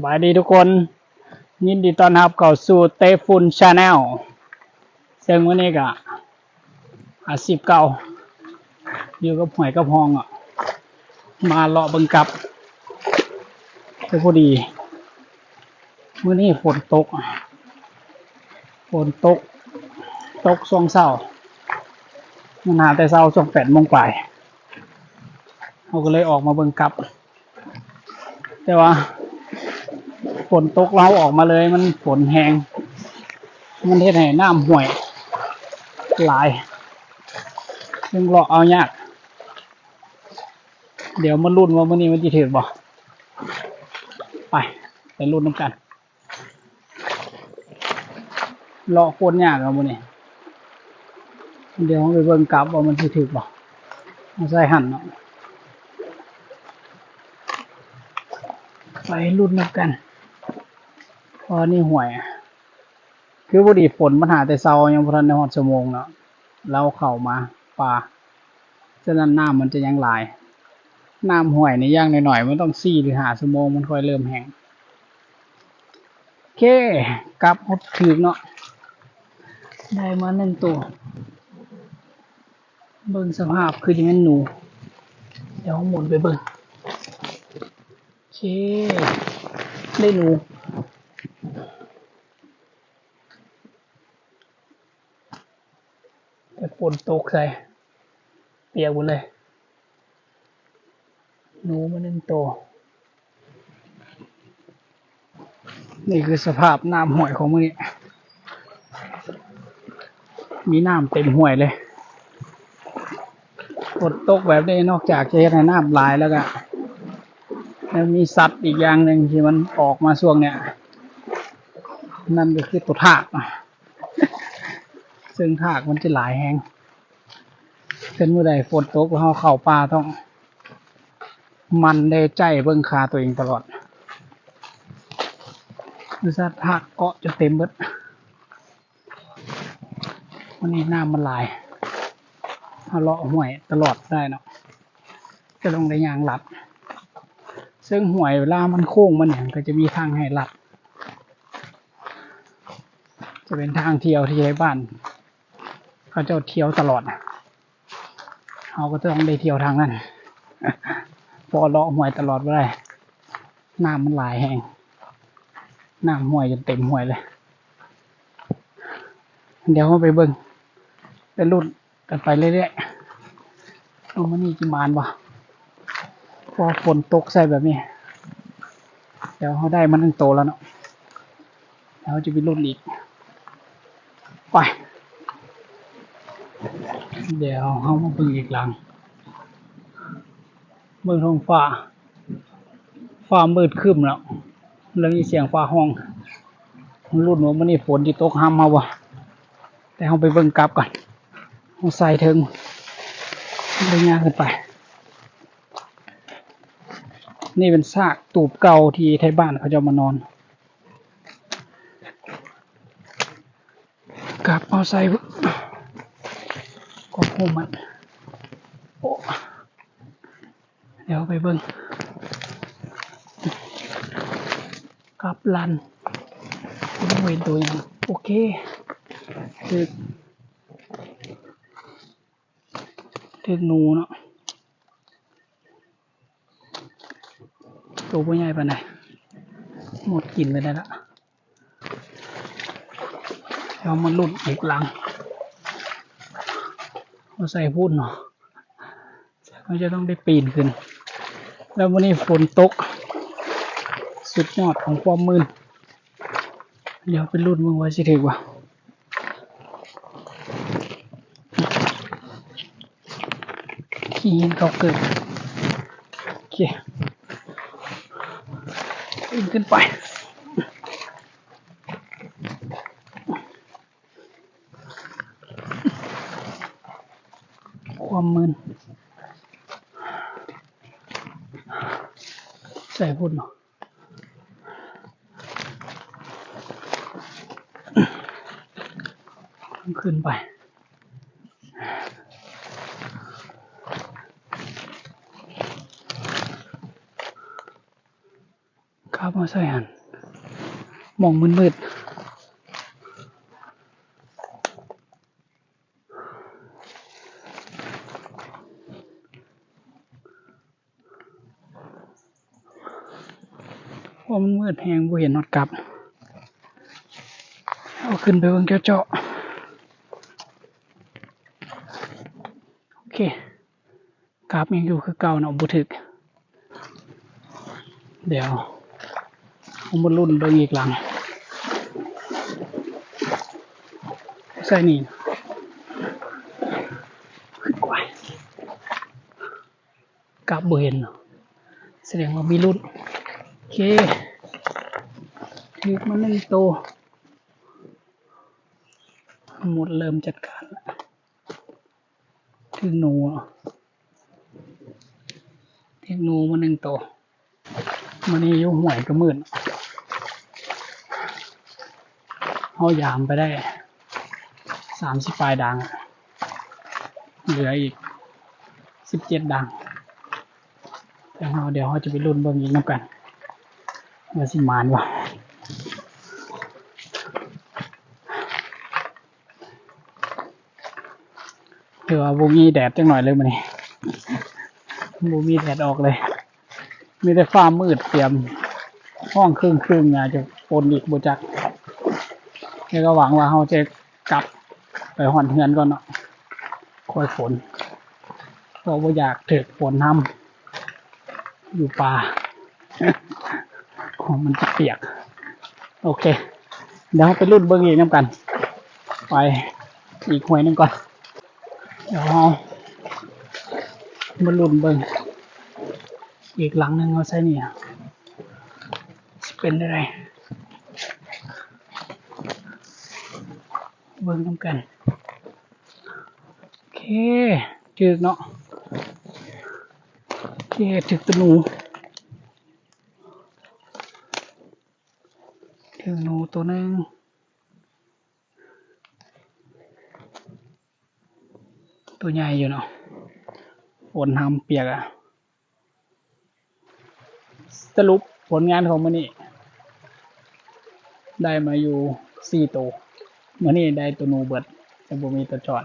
บายดีทุกคน ยินดีต้อนรับเข้าสู่เตฟุนชาแนลซึ่งวันนี้ก็อาชีพเก่าอยู่กับหวยกับพองอะ มาเลาะบังกับแต่พอดีเมื่อนี้ฝนตกฝนตก ตกช่วงเช้ามันหาแต่เช้าช่วงแปดโมงปลายเราก็เลยออกมาเบิ่งกับ แต่ว่า ฝนตกเราออกมาเลยมันฝนแหงมันเฮ็ดให้น้ำห่วย หลายซึ่งเลาะเอายาก เดี๋ยวมาลุ้นว่ามื้อนี้มันจะถึงบ่ไปไปลุ้นน้ำกันเลาะโคตรยากเอะมื้อนี้เดี๋ยวไปเบิ่งกลับว่ามันสิถึงบ่เอาใส่หั่นเนาะไปลุ้นน้ำกัน พอนี่ห่วย คือพอดีฝนมันหาแต่เช้ายังพทันในหอดชั่วโมงเนาะเราเข้ามาป่าฉะนั้นน้ำมันจะยังหลาย น้ำห่วยในย่างหน่อยๆมันต้องสี่หรือหาชั่วโมงมันค่อยเริ่มแห้งโอเคกลับหดถึกเนาะได้มาหนึ่งตัว เบิ่งสภาพคือจะเป็นหนู เดี๋ยวหมุนไปเบิ่งโอเค ได้หนู แต่ฝ นตกใส่เปียกหมดเลย หนูมาหนึ่งตัวนี่คือสภาพน้ำห่วยของมือนี้มีน้ำเต็มห่วยเลยฝนตกแบบนี้นอกจากจะเห็นให้น้ำลายแล้วก็ยังมีสัตว์อีกอย่างหนึ่งที่มันออกมาช่วงเนี้ยนั่นก็คือตัวทาก ซึ่งทากมันจะหลายแหง เป็นเมื่อใดฝนตกเราเข้าป่าต้อง มันได้ใจเบิ่งคาตัวเองตลอดบริษัทผักเกาะจะเต็มเบิดวันนี้น้ำมันหลายเอาเลาะห่วยตลอดได้เนาะจะต้องได้ยางหลัด ซึ่งห่วยเวลามันโค้งมันอย่างก็จะมีทางให้หลัด จะเป็นทางเที่ยวที่ใช้บ้าน เขาจะเที่ยวตลอดน่ะ เขาก็ต้องได้เที่ยวทางนั้นพอเลาะห่วยตลอดไปเลยน้ำมันหลายแหงน้ำห่วยจนเต็มห่วยเลย เดี๋ยวเราไปเบิ่งไปรุ่นกันไปเรื่อยๆเอามานี่กี่มานวะพอฝนตกใส่แบบนี้ เดี๋ยวเขาได้มันตั้งโตแล้วเนาะแล้วจะไปรุ่นอีก ไป เดี๋ยวเขามาเบิ่งอีกหลัง เบิ่งท้องฟ้า ฟ้ามืดครึ้มแล้ว แล้วมีเสียงฟ้าห้อง รุ่นว่ามันนี่ฝนที่ตกห้ามมาวะแต่เขาไปเบิ่งกลับก่อนเขาใส่ถิงไปย่างขึ้นไป นี่เป็นซากตูบเก่าที่ไทยบ้านเขาจะมานอนกลับเอาใสุ่่มมันโอ้เดี๋ยวไปเบิ่งกับลันเห็นตัวย่างโอเคถึกถึกนูเนาะตัวผู้ใหญ่ปานใดหมดกินไปได้ละเดี๋ยวมันหลุดอีกหลัง เอาใส่พูดเนาะมันจะต้องได้ปีนขึ้น แล้ววันนี้ฝนตก สุดยอดของความมืนเดี๋ยวเป็นรุ่นมึงไว้สิถึกว่าขี่หินเขาเกิดโอเคขึ้นไป ความมืนใส่พุ่นเนาะขึ้นไปคครับมาใส่หันมองมืดๆ ว่ามันมืดแหงบ่เห็นนอดกลับ เอาขึ้นไปเบิ่งเจาะโอเคกราฟยังอยู่คือเก่าเนาะบ่ถึก เดี๋ยวผมมารุ่นเบิ่งอีกหลัง ใส่นี่ขึ้นกว่ากับบ่เห็นแสดงว่ามีรุ่น เคถือมาหนึ่งตัวหมดเริ่มจัดการถึงหนูเนาะถึงหนูมาหนึ่งตัวมันนี่ยู่ห่วยก็มืดเอายามไปได้สามสิบปลายดัง เหลืออีกสิบเจ็ดดังแต่เราเดี๋ยวเราจะไปรุ่นเบิ่งอีกน้ำกัน ว่าสิมานวะเดี๋ยวบูมีแดดจังหน่อยเลยมันนี่บูมีแดดออกเลย มีแต่ฟ้ามืดเตรียม ห้องครึ่งครึ่งอาจจะฝนอีกบุจักแล้วก็หวังว่าเราจะกลับไปห่อนเฮือนก่อนเนาะคอยฝนเพราะว่าอยากถึกฝนทำอยู่ป่า ของมันจะเปียก โอเค เดี๋ยวไปรุ่นเบิ้งอีกน้ำกัน ไปอีกหวยหนึงก่อน เดี๋ยวเรามารุ่นเบิ้งอีกหลังหนึ่งเราใช้เนี่ยจะเป็นอะไรเบิ่งน้ำกัน โอเคถึกเนาะโอเคถึกตัวหนู ถึกหนูตัวหนึ่งตัวใหญ่อยู่เนาะฝนทำเปียกอะสรุปผลงานของมันนี่ได้มาอยู่สี่ตัวมื่อนี้ได้ตัวหนูเบิดแต่บ่มีตัวจอด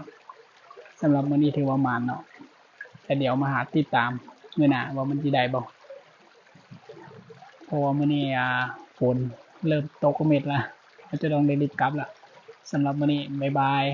สำหรับมื่อนี้ถือว่ามานเนาะแต่เดี๋ยวมาหาติดตามเมื่อหน้าว่ามันจะได้บ่เพราะว่ามื่อนี้อ่าฝน เริ่มตกเม็ดละเราจะลองเดลิดกลับละสำหรับวันนี้ บ๊ายบาย